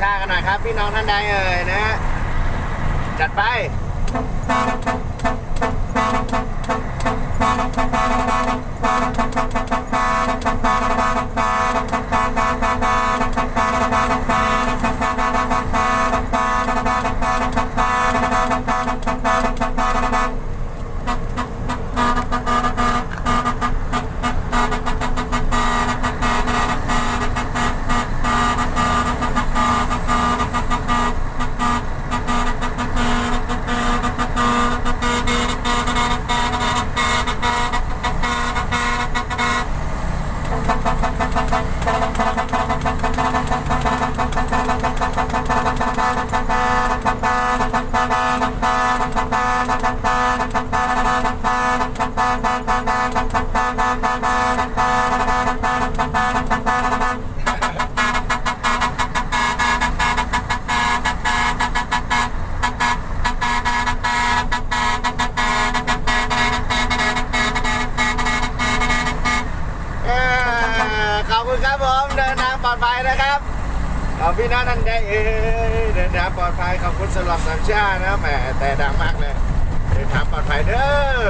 ชากันหน่อยครับ พี่น้องท่านใดเอ่ยนะ จัดไป เคุณครับผมเดินทางปลอดภัยนะครับขอบพี่น้องท่านใดเอ้เดินทางปลอดภัยขอบคุณสำหรับสามชาตินะแหมแต่ดังมากเลยเดินทางปลอดภัยเด้อ